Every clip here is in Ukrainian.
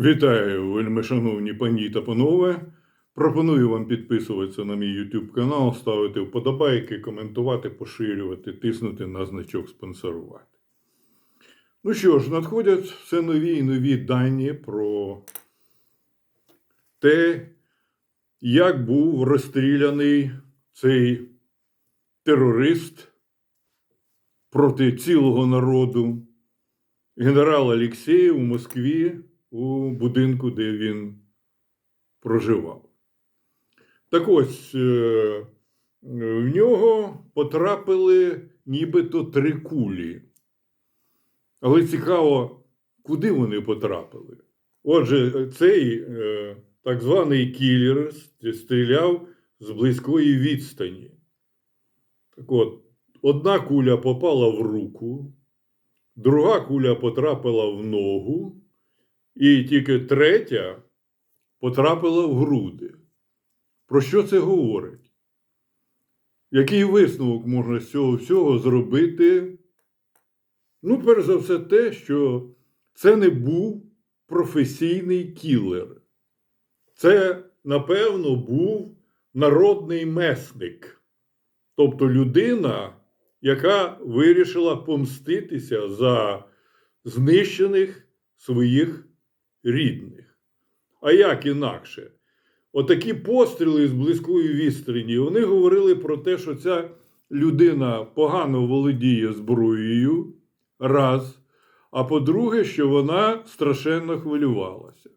Вітаю, вельми шановні пані та панове. Пропоную вам підписуватися на мій YouTube канал, ставити вподобайки, коментувати, поширювати, тиснути на значок спонсорувати. Ну що ж, надходять все нові і нові дані про те, як був розстріляний цей терорист проти цілого народу, генерал Алексєєв у Москві у будинку, де він проживав. Так ось е, в нього потрапили нібито три кулі. Але цікаво, куди вони потрапили. Отже, цей е, так званий кілер стріляв з близької відстані. Так от, одна куля попала в руку, друга куля потрапила в ногу, і тільки третя потрапила в груди. Про що це говорить? Який висновок можна з цього всього зробити? Ну, перш за все, те, що це не був професійний кілер. Це, напевно, був народний месник, тобто людина, яка вирішила помститися за знищених своїх рідних. А як інакше? Отакі постріли з близької відстані, вони говорили про те, що ця людина погано володіє зброєю, раз. А по-друге, що вона страшенно хвилювалася.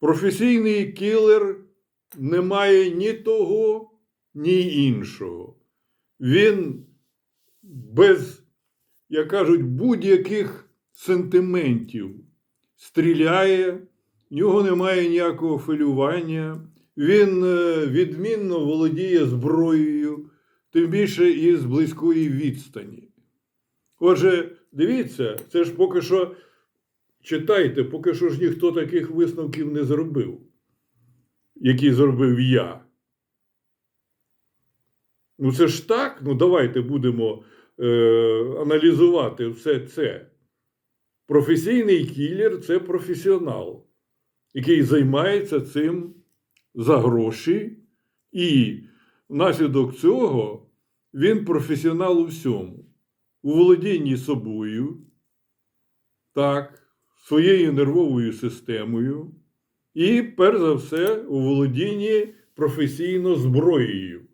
Професійний кілер не має ні того, ні іншого. Він без, як кажуть, будь-яких сентиментів стріляє, в нього немає ніякого хвилювання, він е, відмінно володіє зброєю, тим більше із близької відстані. Отже, дивіться, це ж поки що читайте, поки що ж ніхто таких висновків не зробив, які зробив я. Ну, це ж так. Ну, давайте будемо е, аналізувати все це. Професійний кілер це професіонал, який займається цим за гроші, і внаслідок цього він професіонал у всьому. У володінні собою, так, своєю нервовою системою, і, перш за все, у володінні професійно зброєю.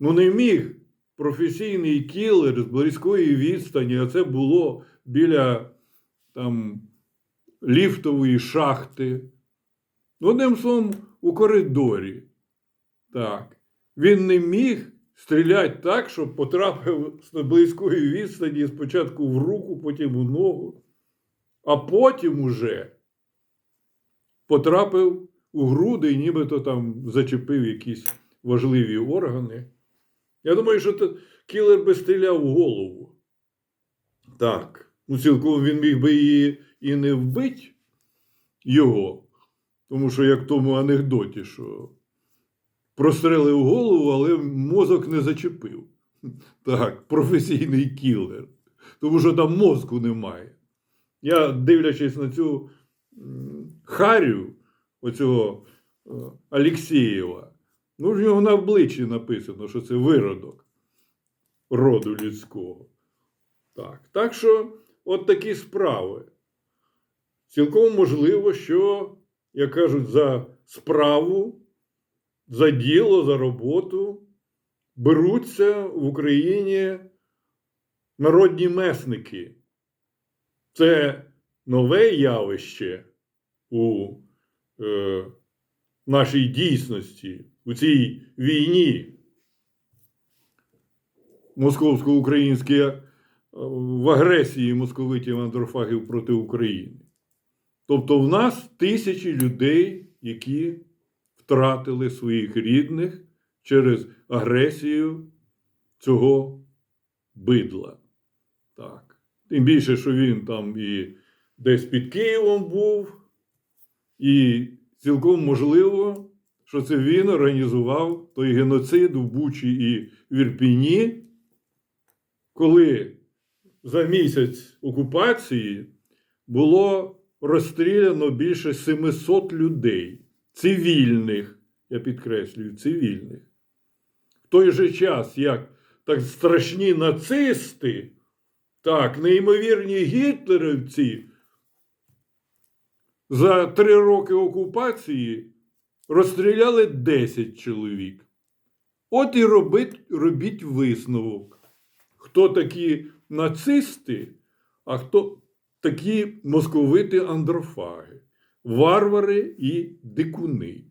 Ну, не міг професійний кілер з близької відстані, а це було біля там, ліфтової шахти. Одним словом, у коридорі. Так. Він не міг стріляти так, щоб потрапив з близької відстані спочатку в руку, потім у ногу, а потім уже потрапив у груди і нібито там зачепив якісь важливі органи. Я думаю, що кілер би стріляв в голову. Так. Ну, цілком він міг би її і не вбити його. Тому що, як в тому анекдоті, що прострелив голову, але мозок не зачепив. Так, професійний кілер. Тому що там мозку немає. Я, дивлячись на цю Харю, оцього е, Алексєєва, ну, в нього на обличчі написано, що це виродок роду людського. Так, так що, от такі справи. Цілком можливо, що, як кажуть, за справу, за діло, за роботу беруться в Україні народні месники. Це нове явище у е, нашій дійсності, у цій війні московсько-українській в агресії московитів андрофагів проти України. Тобто в нас тисячі людей, які втратили своїх рідних через агресію цього бидла. Так. Тим більше, що він там і десь під Києвом був, і цілком можливо, що це він організував той геноцид в Бучі і в Ірпіні, коли за місяць окупації було розстріляно більше 700 людей, цивільних, я підкреслюю, цивільних. В той же час, як так страшні нацисти, так, неймовірні гітлерівці за три роки окупації розстріляли 10 чоловік. От і робить, робіть висновок. Хто такі нацисти, а хто такі московити андрофаги, варвари і дикуни.